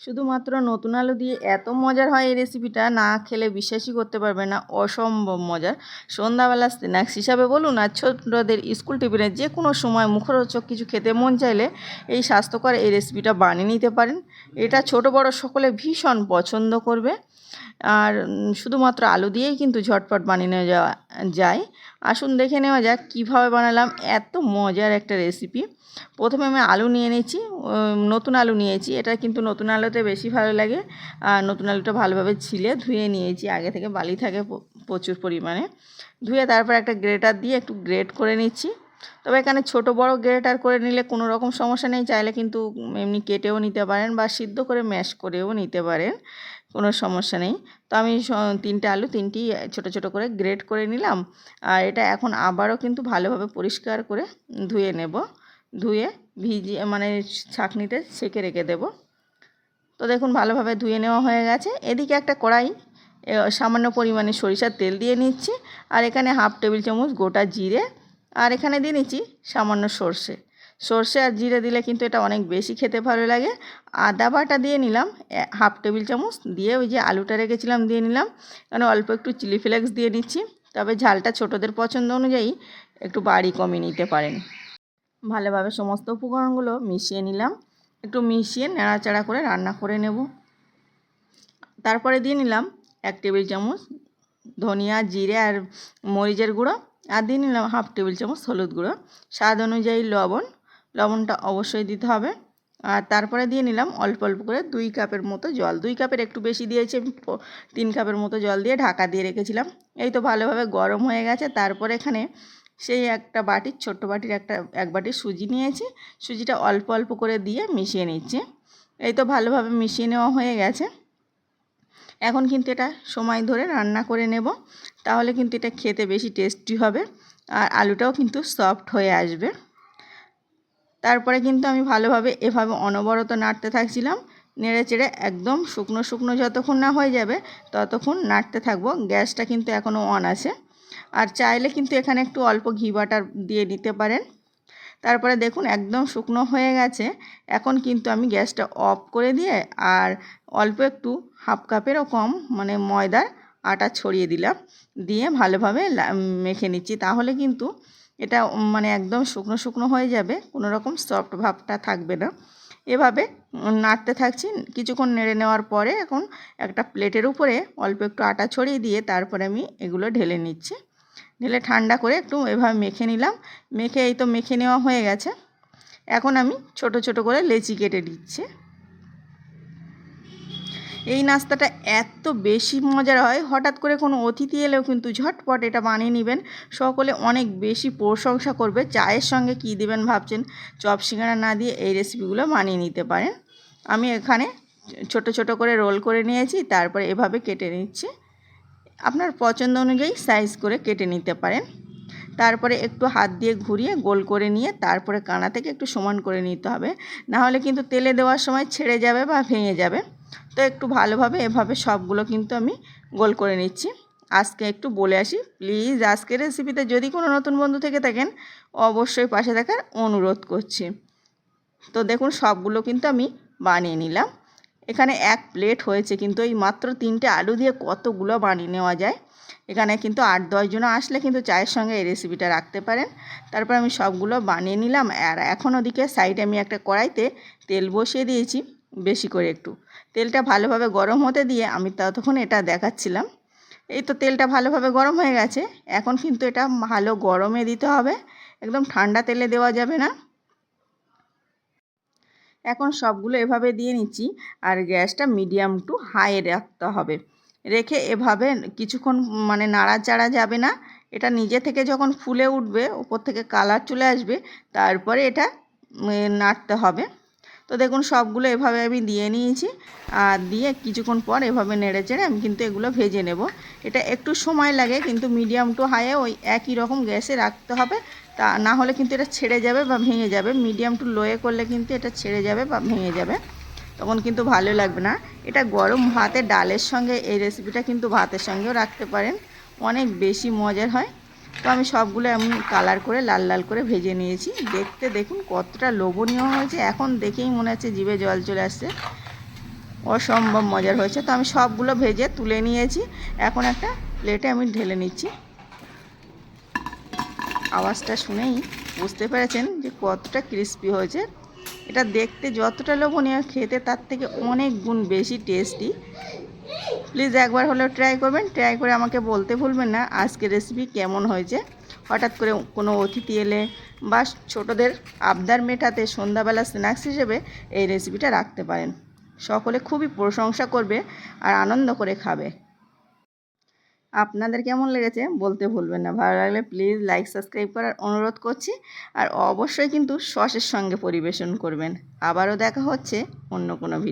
শুধুমাত্র নতুন আলু দিয়ে এত মজার হয় এই রেসিপিটা না খেলে বিশ্বাসই করতে পারবে না। অসম্ভব মজার। সন্ধ্যাবেলা স্ন্যাক্স হিসাবে বলুন আর ছোটদের স্কুল টিফিনে যে কোনো সময় মুখরোচক কিছু খেতে মন চাইলে এই স্বাস্থ্যকর এই রেসিপিটা বানিয়ে নিতে পারেন। এটা ছোট বড় সকলে ভীষণ পছন্দ করবে। আর শুধুমাত্র আলু দিয়েই কিন্তু ঝটপট বানিয়ে নেওয়া যায়। আসুন দেখে নেওয়া যাক কীভাবে বানালাম। এত মজার একটা রেসিপি প্রথমে আমি আলু নিয়ে নিয়েছি নতুন আলু নিয়েছি। এটা কিন্তু নতুন আলুতে বেশি ভালো লাগে। আর, নতুন আলুটা ভালোভাবে ছিলে ধুয়ে নিয়েছি। আগে থেকে বালি থাকে প্রচুর পরিমাণে। ধুয়ে তারপর একটা গ্রেটার দিয়ে একটু গ্রেট করে নিচ্ছি। তবে এখানে ছোট বড় গ্রেটার করে নিলে কোনো রকম সমস্যা নেই। চাইলে কিন্তু এমনি কেটেও নিতে পারেন বা সিদ্ধ করে ম্যাশ করেও নিতে পারেন। কোনো সমস্যা নেই। তো আমি তিনটে আলু, তিনটি ছোট ছোট করে গ্রেট করে নিলাম। আর এটা এখন আবারও কিন্তু ভালোভাবে পরিষ্কার করে ধুয়ে নেব। ধুয়ে ভিজিয়ে মানে ছাঁকনিতে সেঁকে রেখে দেব। তো দেখুন ভালোভাবে ধুয়ে নেওয়া হয়ে গেছে। এদিকে একটা কড়াই সামান্য পরিমাণে সরিষার তেল দিয়ে নিচ্ছি। আর এখানে হাফ টেবিল চামচ গোটা জিরে। আর এখানে দিয়ে নিচ্ছি সামান্য সর্ষে। সর্ষে আর জিরে দিলে কিন্তু এটা অনেক বেশি খেতে ভালো লাগে। আদা বাটা দিয়ে নিলাম হাফ টেবিল চামচ দিয়ে ওই যে আলুটা রেখেছিলাম দিয়ে নিলাম। কারণ অল্প একটু চিলি ফ্লেক্স দিয়ে নিচ্ছি। তবে ঝালটা ছোটদের পছন্দ অনুযায়ী একটু বাড়ি কমিয়ে নিতে পারেন। ভালোভাবে সমস্ত উপকরণগুলো মিশিয়ে নিলাম। একটু মিশিয়ে নেড়াচাড়া করে রান্না করে নেব। তারপরে দিয়ে নিলাম এক টেবিল চামচ ধনিয়া, জিরে আর মরিচের গুঁড়ো। আর দিয়ে নিলাম হাফ টেবিল চামচ হলুদ গুঁড়ো। স্বাদ অনুযায়ী লবণ লবণটা অবশ্যই দিতে হবে। আর তারপরে দিয়ে নিলাম অল্প অল্প করে দুই কাপের মতো জল। দুই কাপের একটু বেশি দিয়েছি, আমি তিন কাপের মতো জল দিয়ে ঢাকা দিয়ে রেখেছিলাম। এই তো ভালোভাবে গরম হয়ে গেছে। তারপরে এখানে সেই একটা বাটির, ছোট্ট বাটির একটা, এক বাটি সুজি নিয়েছি। সুজিটা অল্প অল্প করে দিয়ে মিশিয়ে নিচ্ছি। এই তো ভালোভাবে মিশিয়ে নেওয়া হয়ে গেছে। এখন কিন্তু এটা সময় ধরে রান্না করে নেব। তাহলে কিন্তু এটা খেতে বেশি টেস্টি হবে। আর আলুটাও কিন্তু সফট হয়ে আসবে। তারপরে কিন্তু আমি ভালোভাবে এভাবে অনবরত নাড়তে থাকছিলাম। নেড়ে চেড়ে একদম শুকনো শুকনো যতক্ষণ না হয়ে যাবে, ততক্ষণ নাড়তে থাকব। গ্যাসটা কিন্তু এখনও অন আছে। আর চাইলে কিন্তু এখানে একটু অল্প ঘি বাটার দিয়ে নিতে পারেন। তারপরে দেখুন একদম শুকনো হয়ে গেছে। এখন কিন্তু আমি গ্যাসটা অফ করে দিয়ে আর অল্প একটু হাফ কাপেরও কম মানে ময়দার আটা ছড়িয়ে দিলাম। দিয়ে ভালোভাবে মেখে নিচ্ছি। তাহলে কিন্তু এটা মানে একদম শুকনো শুকনো হয়ে যাবে, কোনো রকম সফট ভাবটা থাকবে না। এভাবে নাড়তে থাকছি, কিছুক্ষণ নেড়ে নেওয়ার পরে এখন একটা প্লেটের উপরে অল্প একটু আটা ছড়িয়ে দিয়ে তারপরে আমি এগুলো ঢেলে নিচ্ছি। ঢেলে ঠান্ডা করে একটু এভাবে মেখে নিলাম, মেখে এই তো মেখে নেওয়া হয়ে গেছে। এখন আমি ছোট ছোট করে লেচি কেটে দিচ্ছি। এই নাস্তাটা এত বেশি মজার হয়, হঠাৎ করে কোনো অতিথি এলেও কিন্তু ঝটপট এটা বানিয়ে নেবেন। সকলে অনেক বেশি প্রশংসা করবে, চায়ের সঙ্গে কী দেবেন ভাবছেন? চপ সিঙ্গারা না দিয়ে এই রেসিপিগুলো বানিয়ে নিতে পারেন। আমি এখানে ছোট ছোট করে রোল করে নিয়েছি, তারপরে এভাবে কেটে নিচ্ছি। আপনার পছন্দ অনুযায়ী সাইজ করে কেটে নিতে পারেন। তারপরে একটু হাত দিয়ে ঘুরিয়ে গোল করে নিয়ে তারপরে কানা থেকে একটু সমান করে নিতে হবে। না হলে কিন্তু তেলে দেওয়ার সময় ছেড়ে যাবে বা ভেঙে যাবে। তো একটু ভালোভাবে এভাবে সবগুলো কিন্তু আমি গোল করে নিচ্ছি। আজকে একটু বলে আসি, প্লিজ আজকের রেসিপিতে যদি কোনো নতুন বন্ধু থেকে থাকেন, অবশ্যই পাশে থাকার অনুরোধ করছি। তো দেখুন, সবগুলো কিন্তু আমি বানিয়ে নিলাম। এখানে এক প্লেট হয়েছে কিন্তু এই মাত্র তিনটে আলু দিয়ে কতগুলো বানিয়ে নেওয়া যায়। এখানে কিন্তু আট দশজন আসলে কিন্তু চায়ের সঙ্গে এই রেসিপিটা রাখতে পারেন। তারপর আমি সবগুলো বানিয়ে নিলাম। আর এখন ওদিকে সাইডে আমি একটা কড়াইতে তেল বসিয়ে দিয়েছি। বেশি করে একটু। তেলটা ভালোভাবে গরম হতে দিয়ে আমি ততক্ষণ এটা দেখাচ্ছিলাম। এই তো তেলটা ভালোভাবে গরম হয়ে গেছে। এখন কিন্তু এটা ভালো গরমে দিতে হবে। একদম ঠান্ডা তেলে দেওয়া যাবে না। এখন সবগুলো এভাবে দিয়ে নিচ্ছি। আর গ্যাসটা মিডিয়াম টু হাই রাখতে হবে। রেখে এভাবে কিছুক্ষণ মানে নাড়াচাড়া যাবে না। এটা নিজে থেকে যখন ফুলে উঠবে, উপর থেকে কালার চলে আসবে, তারপরে এটা নাড়তে হবে। তো দেখুন সবগুলো এভাবে আমি দিয়ে নিয়েছি। আর দিয়ে কিছুক্ষণ পর এভাবে নেড়ে চেড়ে আমি কিন্তু এগুলো ভেজে নেব। এটা একটু সময় লাগে, কিন্তু মিডিয়াম টু হাইয়ে ওই একই রকম গ্যাসে রাখতে হবে। তা না হলে কিন্তু এটা ছেড়ে যাবে বা ভেঙে যাবে। মিডিয়াম টু লোয়ে করলে কিন্তু এটা ছেড়ে যাবে বা ভেঙে যাবে। তখন কিন্তু ভালো লাগবে না। এটা গরম ভাতে ডালের সঙ্গে এই রেসিপিটা কিন্তু ভাতের সঙ্গেও রাখতে পারেন। অনেক বেশি মজার হয়। তো আমি সবগুলো এমন কালার করে লাল লাল করে ভেজে নিয়েছি। দেখতে দেখুন কতটা লোভনীয় হয়েছে। এখন দেখেই মনে হচ্ছে জিভে জল চলে আসছে। অসম্ভব মজার হয়েছে। তো আমি সবগুলো ভেজে তুলে নিয়েছি। এখন একটা প্লেটে আমি ঢেলে নিচ্ছি। আওয়াজটা শুনেই বুঝতে পেরেছেন যে কতটা ক্রিস্পি হয়েছে। এটা দেখতে যতটা লোভনীয় খেতে, তার থেকে অনেক গুণ বেশি টেস্টি প্লিজ একবার হলেও ট্রাই করবেন। ট্রাই করে আমাকে বলতে ভুলবেন না আজকে রেসিপি কেমন হয়েছে। হঠাৎ করে কোনো অতিথি এলে বা ছোটদের আবদার মেটাতে সন্ধ্যাবেলা স্ন্যাক্স হিসেবে এই রেসিপিটা রাখতে পারেন। সকলে খুবই প্রশংসা করবে আর আনন্দ করে খাবে। আপনাদের কেমন লেগেছে বলতে ভুলবেন না। ভালো লাগলে প্লিজ লাইক সাবস্ক্রাইব করার অনুরোধ করছি। আর অবশ্যই কিন্তু সসের সঙ্গে পরিবেশন করবেন। আবারও দেখা হচ্ছে অন্য কোনো ভিডিও